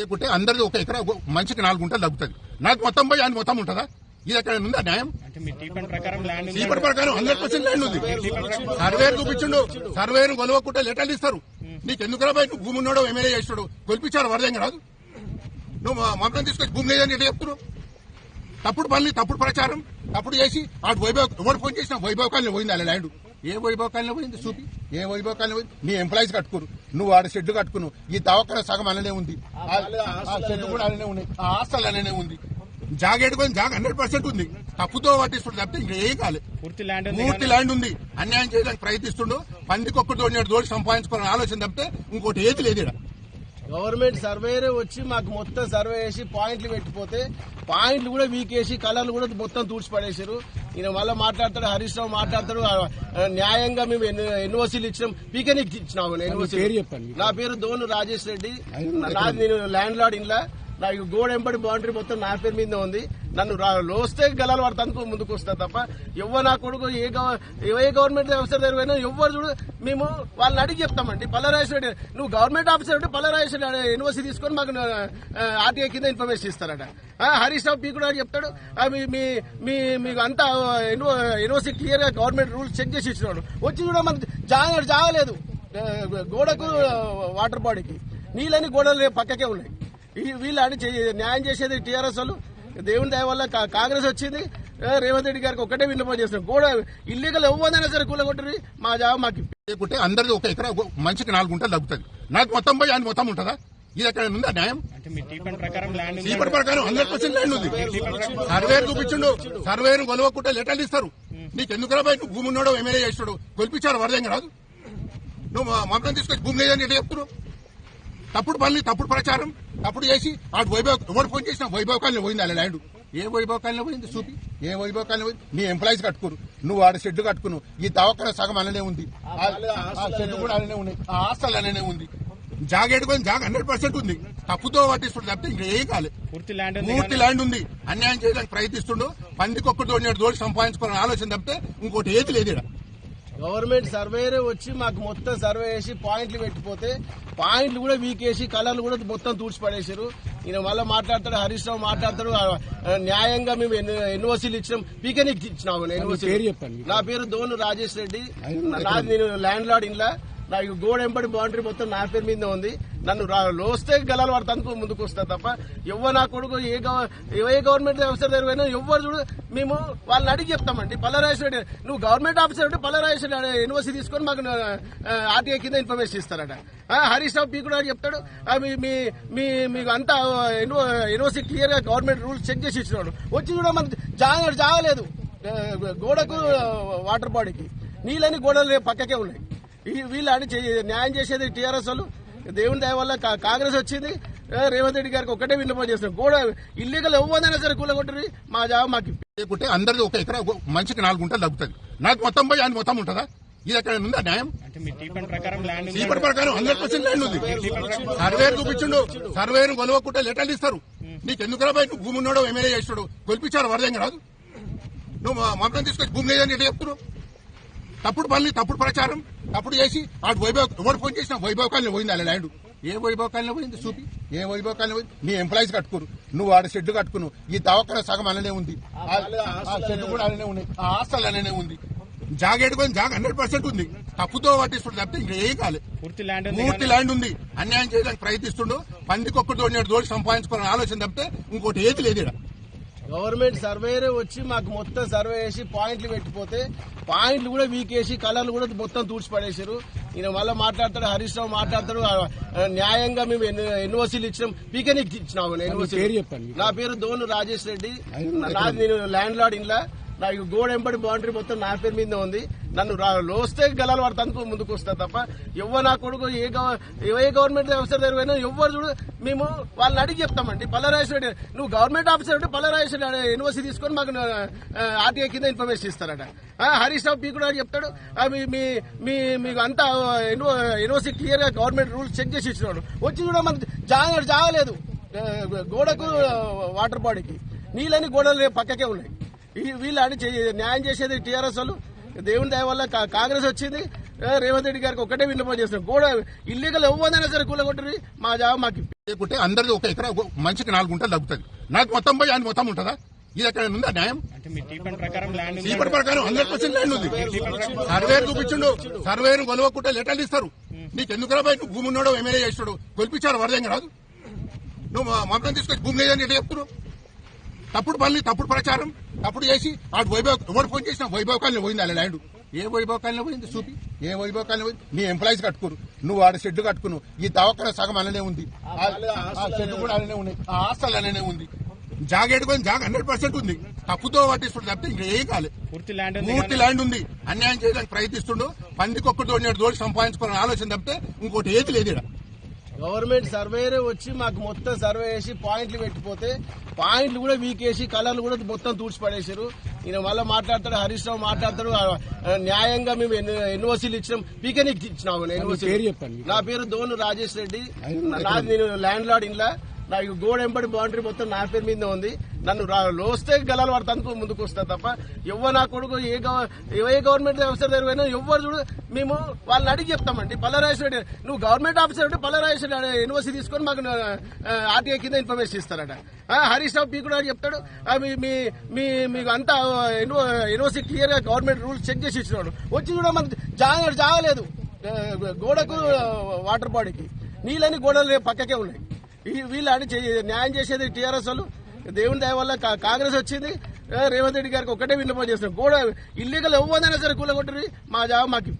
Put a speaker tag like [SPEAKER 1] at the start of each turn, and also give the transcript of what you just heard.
[SPEAKER 1] లేకుంటే అందరిది ఒక ఎకరా మనిషికి నాలుగు గుంటలు తగ్గుతుంది. నాకు మొత్తం పోయి ఆయన మొత్తం ఉంటుందా? ఇది ఎక్కడ ఉందా న్యాయం?
[SPEAKER 2] టీపన్ ప్రకారం
[SPEAKER 1] హండ్రెడ్ పర్సెంట్ ల్యాండ్ ఉంది. సర్వేర్ చూపించిండు. సర్వేర్ కొలవకుంటే లెటర్లు ఇస్తారు. నీకు ఎందుకు రాబాయి నువ్వు భూమి ఉన్నాడో ఎమ్మెల్యే చేస్తాడు కొలిపించారు వరదంగా రాదు నువ్వు మొత్తం తీసుకొచ్చి భూమి లేదని ఎట్లా చెప్తున్నావు? తప్పుడు పనులు తప్పుడు ప్రచారం తప్పుడు చేసి ఆడు వైభవ్ ఎవరు ఫోన్ చేసినా వైభవ్ కాలనీ పోయింది అలా ల్యాండ్ ఏ వైభవ్ కాలనీ పోయింది చూపి. ఏ వైభవ్ కాలనీ పోయింది నీ ఎంప్లాయీస్ కట్టుకోరు. నువ్వు ఆడ షెడ్ కట్టుకును. ఈ దవాఖాన సగం అలానే ఉంది. ఆ- కూడా అలానే ఉన్నాయి. ఆ హాస్టల్ అలానే ఉంది. జాగేడుకొని జాగ హండ్రెడ్ పర్సెంట్ ఉంది. తప్పుతో పట్టిస్తుంది తప్పితే ఇంకా ఏం కాలేదు
[SPEAKER 2] పూర్తి ల్యాండ్ ఉంది
[SPEAKER 1] పూర్తి ల్యాండ్ ఉంది. అన్యాయం చేయడానికి ప్రయత్నిస్తుండు. పందికొక్కటి తోడినట్టు తోడి సంపాదించుకోవాలని ఆలోచన తప్పితే ఇంకోటి ఏది లేదు ఈడ.
[SPEAKER 3] గవర్నమెంట్ సర్వేరే వచ్చి మాకు మొత్తం సర్వే చేసి పాయింట్లు పెట్టిపోతే పాయింట్లు కూడా వీకేసి కలర్లు కూడా మొత్తం తూడ్చిపడేశారు. ఈయన మళ్ళీ మాట్లాడతాడు హరీష్ రావు మాట్లాడతాడు న్యాయంగా మేము ఎన్ఓసీలు ఇచ్చినాం. పీకెనిక్ ఇచ్చినాము ఎన్ఓసీ.
[SPEAKER 4] పేరు చెప్పండి.
[SPEAKER 3] నా పేరు దోను రాజేష్ రెడ్డి. నాది నేను ల్యాండ్ లార్డ్ ఇంట్లో నాకు గోడ ఎంబడి బౌండరీ మొత్తం నా పేరు మీద ఉంది. నన్ను లోస్తే గలాలు తనకు ముందుకు వస్తా తప్ప ఎవరు నా కొడుకు ఏ గవ- ఏ గవర్నమెంట్ ఆఫీసర్ దగ్గర పోయినా ఎవ్వరు చూడు మేము వాళ్ళని అడిగి చెప్తామండి. పల్లరాజేశ్వర నువ్వు గవర్నమెంట్ ఆఫీసర్ ఉంటే పల్లరాజేశ్వర యూనివర్సిటీ తీసుకొని మాకు ఆర్టీఐ కింద ఇన్ఫర్మేషన్ ఇస్తారట. హరీష్ రావు పీ కూడా చెప్తాడు. మీ మీ మీకు అంతా యూనివర్సిటీ క్లియర్గా గవర్నమెంట్ రూల్స్ చెక్ చేసి ఇచ్చినాడు వచ్చి కూడా మనకి జాగ జాగలేదు. గోడకు వాటర్ బాడీకి నీళ్ళని గోడలు పక్కకే ఉన్నాయి. వీళ్ళు అని న్యాయం చేసేది టీఆర్ఎస్ వాళ్ళు. దేవుని దయ వల్ల కాంగ్రెస్ వచ్చింది. రేవంత్ రెడ్డి గారికి ఒక్కటే విన్నపం చేస్తున్నాం. గోడ ఇల్లీగల్ ఎవ్వదైనా సరే కూలగొట్టరి. మా జాబ్ మాకు.
[SPEAKER 1] లేకుంటే అందరిది ఒక ఎకరా మనిషికి నాలుగు గుంటలు తగ్గుతుంది నాకు మొత్తం పోయి ఆయన మొత్తం ఉంటుందా? ఇది ఎక్కడ ఉందా న్యాయం?
[SPEAKER 2] అంటే మీ టీపన్ ప్రకారం
[SPEAKER 1] హండ్రెడ్ పర్సెంట్ ల్యాండ్ ఉంది. సర్వేర్ చూపించిండు. సర్వేర్ కొలవకుంటే లెటర్లు ఇస్తారు. నీకు ఎందుకు రాబాయి నువ్వు భూమి ఉన్నాడో ఎమ్మెల్యే చేస్తాడు కొలిపించారు వరదంగా రాదు? నువ్వు మా మొత్తం తీసుకొచ్చి భూమి లేదని ఎట్లా చెప్తున్నావు? తప్పుడు పనులు తప్పుడు ప్రచారం తప్పుడు చేసి ఆడు వైభవ్ ఎవరు ఫోన్ చేసినా వైభవ్ కాలనీ పోయింది అలా ల్యాండ్. ఏ వైభవ్ కాలనీ పోయింది చూపి? ఏ వైభవ్ కాలనీ పోయింది? నీ ఎంప్లాయీస్ కట్టుకోరు. నువ్వు ఆడ షెడ్ కట్టుకును. ఈ దవాఖాన సగం అలానే ఉంది. ఆ షెడ్ కూడా అలానే ఉన్నాయి ఆ హాస్టల్ అలానే ఉంది. జాగేడుకొని జాగ హండ్రెడ్ పర్సెంట్ ఉంది. తప్పుతో పట్టిస్తుంది తప్పితే ఇంకా ఏం కాలేదు
[SPEAKER 2] పూర్తి ల్యాండ్ ఉంది
[SPEAKER 1] ఉంది. అన్యాయం చేయడానికి ప్రయత్నిస్తుండు. పందికొక్కటి తోడినట్టు తోడి సంపాదించుకోవాలని ఆలోచన తప్పితే ఇంకోటి ఏది లేదు ఈడ.
[SPEAKER 3] గవర్నమెంట్ సర్వేరే వచ్చి మాకు మొత్తం సర్వే చేసి పాయింట్లు పెట్టిపోతే పాయింట్లు కూడా వీకేసి కలర్లు కూడా మొత్తం తూడ్చిపడేశారు. ఈయన మళ్ళీ మాట్లాడతాడు హరీష్ రావు మాట్లాడతాడు న్యాయంగా మేము ఎన్ఓసీలు ఇచ్చినాం. పీకెనిక్ ఇచ్చినాము ఎన్ఓసీ. నా పేరు దోను రాజేష్ రెడ్డి. నేను ల్యాండ్ లార్డ్ ఇంట్లో నాకు గోడ ఎంబడి బౌండరీ మొత్తం నా పేరు మీద ఉంది. నన్ను రా- లోస్తే గలాలు పడతాను ముందుకు వస్తా తప్ప ఎవరు నా కొడుకు ఏ గవ- ఏ గవర్నమెంట్ ఆఫీసర్ దగ్గర పోయినా ఎవ్వరు చూడు మేము వాళ్ళని అడిగి చెప్తామండి. పల్లరాజేశ్వర నువ్వు గవర్నమెంట్ ఆఫీసర్ ఉంటే పల్లరాజేశ్వర యూనివర్సిటీ తీసుకొని మాకు ఆర్టీఐ కింద ఇన్ఫర్మేషన్ ఇస్తారట. ఆ, హరీష్ రావు పీ కూడా చెప్తాడు. మీ మీ మీకు అంతా యూనివర్సిటీ క్లియర్గా గవర్నమెంట్ రూల్స్ చెక్ చేసి ఇచ్చినాడు. వచ్చి కూడా మనకి జాగలేదు. గోడకు వాటర్ బాడీకి నీళ్ళని గోడలు పక్కకే ఉన్నాయి. వీళ్ళు అని న్యాయం చేసేది టీఆర్ఎస్ వాళ్ళు. దేవుని దయ వల్ల కా- కాంగ్రెస్ వచ్చింది. రేవంత్ రెడ్డి గారికి ఒక్కటే విన్నపం చేస్తున్నాం. గోడ ఇల్లీగల్ ఎవ్వదైనా సరే కూలగొట్టరి మా జాబ్ మాకు.
[SPEAKER 1] లేకుంటే అందరిది ఒక ఎకరా మనిషికి నాలుగు గుంటలు తగ్గుతుంది. నాకు మొత్తం పోయి ఆయన మొత్తం ఉంటుందా? ఇది ఎక్కడ ఉందా న్యాయం?
[SPEAKER 2] అంటే మీ టీపన్ ప్రకారం ల్యాండ్ ఉంది?
[SPEAKER 1] చీపటి ప్రకారం హండ్రెడ్ పర్సెంట్ ల్యాండ్ ఉంది. సర్వేర్ చూపించిండు. సర్వేర్ కొలవకుంటే లెటర్లు ఇస్తారు. నీకు ఎందుకు రాబాయి నువ్వు భూమి ఉన్నాడో ఎమ్మెల్యే చేస్తాడు కొలిపించారు వరదంగా రాదు. నువ్వు మా మొత్తం తీసుకొచ్చి భూమి లేదని ఎట్లా చెప్తున్నావు? తప్పుడు పనులు తప్పుడు ప్రచారం తప్పుడు చేసి ఆడు వైభవ్ ఎవరు ఫోన్ చేసినా వైభవ్ కాలనీ పోయింది అలా ల్యాండ్. ఏ వైభవ్ కాలనీ పోయింది చూపి. ఏ వైభవ్ కాలనీ పోయింది? నీ ఎంప్లాయీస్ కట్టుకోరు. నువ్వు ఆడ షెడ్ కట్టుకును. ఈ దవాఖాన సగం అలానే ఉంది. ఆ షెడ్ కూడా అలానే ఉన్నాయి. ఆ హాస్టల్ అలానే ఉంది. జాగేడుకొని జాగ హండ్రెడ్ పర్సెంట్ ఉంది. తప్పుతో పట్టిస్తుంది తప్పితే ఇంకా ఏం కాలేదు
[SPEAKER 2] పూర్తి ల్యాండ్ ఉంది
[SPEAKER 1] పూర్తి ల్యాండ్ ఉంది. అన్యాయం చేయడానికి ప్రయత్నిస్తుండు. పందికొక్కటి తోడినట్టు తోడి సంపాదించుకోవాలని ఆలోచన తప్పితే ఇంకోటి ఏది లేదు ఈడ.
[SPEAKER 3] గవర్నమెంట్ సర్వేరే వచ్చి మాకు మొత్తం సర్వే చేసి పాయింట్లు పెట్టిపోతే పాయింట్లు కూడా వీకేసి కలర్లు కూడా మొత్తం తూడ్చిపడేశారు. ఈయన మళ్ళీ మాట్లాడతాడు హరీష్ రావు మాట్లాడతాడు న్యాయంగా మేము ఎన్ఓసీలు ఇచ్చినాం. పీకెనిక్ ఇచ్చినాము ఎన్ఓసీ. నా పేరు దోను రాజేష్ రెడ్డి. నేను ల్యాండ్ లార్డ్ ఇంట్లో నాకు గోడ ఎంబడి బౌండరీ మొత్తం నా పేరు మీద ఉంది. నన్ను రా- లోస్తే గలాలు పడతాను ముందుకు వస్తా తప్ప ఎవరు నా కొడుకు ఏ ఏ గవర్నమెంట్ ఆఫీసర్ దగ్గర పోయినా ఎవ్వరు చూడు మేము వాళ్ళని అడిగి చెప్తామండి. పల్లరాజేశ్వర నువ్వు గవర్నమెంట్ ఆఫీసర్ అంటే పల్లరాజేశ్వర యూనివర్సిటీ తీసుకొని మాకు ఆర్టీఐ కింద ఇన్ఫర్మేషన్ ఇస్తారట. ఆ, హరీష్ రావు పీ కూడా చెప్తాడు. మీ మీ మీకు అంతా యూనివర్సిటీ క్లియర్గా గవర్నమెంట్ రూల్స్ చెక్ చేసి ఇచ్చినాడు. వచ్చి కూడా మనకి జాగలేదు. గోడకు వాటర్ బాడీకి నీళ్ళని గోడలు పక్కకే ఉన్నాయి. వీళ్ళు అని న్యాయం చేసేది టీఆర్ఎస్ వాళ్ళు. దేవుని దయ వల్ల కా- కాంగ్రెస్ వచ్చింది. రేవంత్ రెడ్డి గారికి ఒకటే విన్నపం చేస్తున్నాం. గోడ ఇల్లీగల్ ఎవ్వదైనా సరే కూలగొట్టరు మా జాబ్ మాకు.
[SPEAKER 1] లేకుంటే అందరిది ఒక ఎకరా మనిషికి నాలుగు గుంటలు తగ్గుతుంది. నాకు మొత్తం పోయి ఆయన మొత్తం ఉంటుందా? ఇది ఎక్కడ ఉందా న్యాయం?
[SPEAKER 2] అంటే మీ టీపన్ ప్రకారం ల్యాండ్ ఉంది.
[SPEAKER 1] చీపటి ప్రకారం హండ్రెడ్ పర్సెంట్ ల్యాండ్ ఉంది. సర్వేర్ చూపించిండు. సర్వేర్ కొలవకుంటే లెటర్లు ఇస్తారు. నీకు ఎందుకు రాబాయి నువ్వు భూమి ఉన్నాడో ఎమ్మెల్యే చేస్తాడు కొలిపించారు వరదంగా రాదు. నువ్వు మా మమ్మల్ని తీసుకొచ్చి భూమి లేదని ఎట్లా చెప్తున్నావు? తప్పుడు పనులు తప్పుడు ప్రచారం తప్పుడు చేసి ఆడు వైభవ్ ఎవరు ఫోన్ చేసినా వైభవ్ కాలనీ పోయింది అలా ల్యాండ్. ఏ వైభవ్ కాలనీ పోయింది చూపి. ఏ వైభవ్ కాలనీ పోయింది? నీ ఎంప్లాయీస్ కట్టుకోరు. నువ్వు ఆడ షెడ్ కట్టుకున్నావు ఈ దవాఖాన సగం అలానే ఉంది. ఆ షెడ్ కూడా అలానే ఉన్నాయి. ఆ హాస్టల్ అలానే ఉంది. జాగేడు పోయింది. జాగ హండ్రెడ్ పర్సెంట్ ఉంది. తప్పుతో పట్టిస్తుంది తప్పితే ఇంకా ఏం కాలేదు
[SPEAKER 2] పూర్తి ల్యాండ్ ఉంది
[SPEAKER 1] పూర్తి ల్యాండ్ ఉంది. అన్యాయం చేయడానికి ప్రయత్నిస్తుండు. పందికొక్కటి తోడినట్టు తోడి సంపాదించుకోవాలని ఆలోచన తప్పితే ఇంకోటి ఏది లేదు ఈడ.
[SPEAKER 3] గవర్నమెంట్ సర్వేరే వచ్చి మాకు మొత్తం సర్వే చేసి పాయింట్లు పెట్టిపోతే పాయింట్లు కూడా వీకేసి కలర్లు కూడా మొత్తం తూడ్చిపడేశారు. ఈయన మళ్ళీ మాట్లాడతాడు హరీష్ రావు మాట్లాడతాడు న్యాయంగా మేము ఎన్ఓసీలు ఇచ్చినాం. పీకెనికి ఇచ్చినాము ఎన్ఓసీ నా పేరు దోను రాజేష్ రెడ్డి. నేను ల్యాండ్ లార్డ్ ఇంట్లో నా గోడ ఎంబడి బౌండరీ మొత్తం నా పేరు మీద ఉంది. నన్ను లోస్తే గలాలు పడతాను ముందుకు వస్తా తప్ప ఎవరు నా కొడుకు ఏ గవ- ఏ గవర్నమెంట్ ఆఫీసర్ దగ్గర పోయినా ఎవ్వరు చూడు మేము వాళ్ళని అడిగి చెప్తామండి. పల్లరాజేశ్వర నువ్వు గవర్నమెంట్ ఆఫీసర్ ఉంటే పల్లరాజేశ్వర యూనివర్సిటీ తీసుకొని మాకు ఆర్టీఐ కింద ఇన్ఫర్మేషన్ ఇస్తారట. ఆ, హరీష్ రావు పీ కూడా చెప్తాడు. మీ మీ మీకు అంతా యూనివర్సిటీ క్లియర్గా గవర్నమెంట్ రూల్స్ చెక్ చేసి ఇచ్చినాడు. వచ్చి కూడా మనకు జాగలేదు. గోడకు వాటర్ బాడీకి నీళ్ళని గోడలు పక్కకే ఉన్నాయి. వీళ్ళు అని న్యాయం చేసేది టీఆర్ఎస్ వాళ్ళు. దేవుని దయ వల్ల కా- కాంగ్రెస్ వచ్చింది. రేవంత్ రెడ్డి గారికి ఒకటే విన్నపం చేస్తున్నాం. గోడ ఇల్లీగల్ ఎవ్వదైనా సరే కూలగొట్టరు మా జాబ్ మాకు